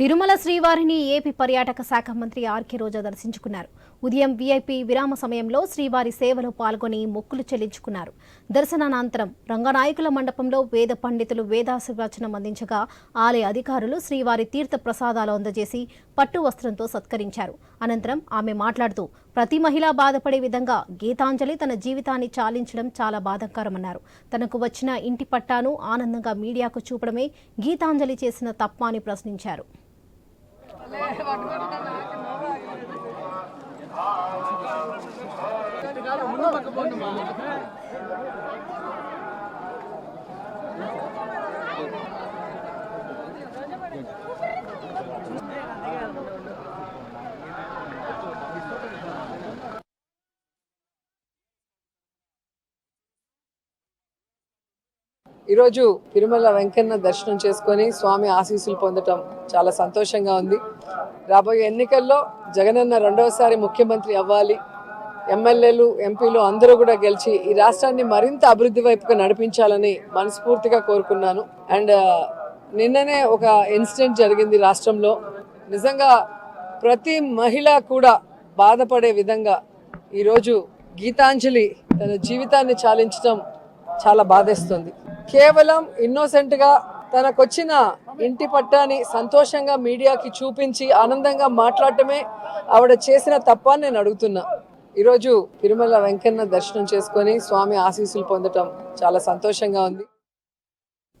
తిరుమల శ్రీవారిని ఏపీ పర్యాటక శాఖ మంత్రి ఆర్కే రోజా దర్శించుకున్నారు. ఉదయం వీఐపీ విరామ సమయంలో శ్రీవారి సేవలో పాల్గొని మొక్కులు చెల్లించుకున్నారు. దర్శనానంతరం రంగనాయకుల మండపంలో వేద పండితులు వేదాశీర్వచనం అందించగా ఆలయ అధికారులు శ్రీవారి తీర్థ ప్రసాదాలు అందజేసి పట్టు వస్త్రంతో సత్కరించారు. అనంతరం ఆమె మాట్లాడుతూ ప్రతి మహిళ బాధపడే విధంగా గీతాంజలి తన జీవితాన్ని చాలించడం చాలా బాధాకరమన్నారు. తనకు వచ్చిన ఇంటి పట్టాను ఆనందంగా మీడియాకు చూపడమే గీతాంజలి చేసిన తప్ప అని ప్రశ్నించారు. ముందు పక్క పోండి ఈరోజు తిరుమల వెంకన్న దర్శనం చేసుకొని స్వామి ఆశీస్సులు పొందటం చాలా సంతోషంగా ఉంది. రాబోయే ఎన్నికల్లో జగనన్న రెండవసారి ముఖ్యమంత్రి అవ్వాలి. ఎమ్మెల్యేలు ఎంపీలు అందరూ కూడా గెలిచి ఈ రాష్ట్రాన్ని మరింత అభివృద్ధి వైపుగా నడిపించాలని మనస్ఫూర్తిగా కోరుకున్నాను. అండ్ నిన్ననే ఒక ఇన్సిడెంట్ జరిగింది రాష్ట్రంలో. నిజంగా ప్రతి మహిళ కూడా బాధపడే విధంగా ఈరోజు గీతాంజలి తన జీవితాన్ని చాలించడం చాలా బాధేస్తుంది. కేవలం ఇన్నోసెంట్గా తనకొచ్చిన ఇంటి పట్టాని సంతోషంగా మీడియాకి చూపించి ఆనందంగా మాట్లాడటమే ఆవిడ చేసిన తప్ప నేను అడుగుతున్నా. ఈరోజు తిరుమల వెంకన్న దర్శనం చేసుకొని స్వామి ఆశీస్సులు పొందటం చాలా సంతోషంగా ఉంది.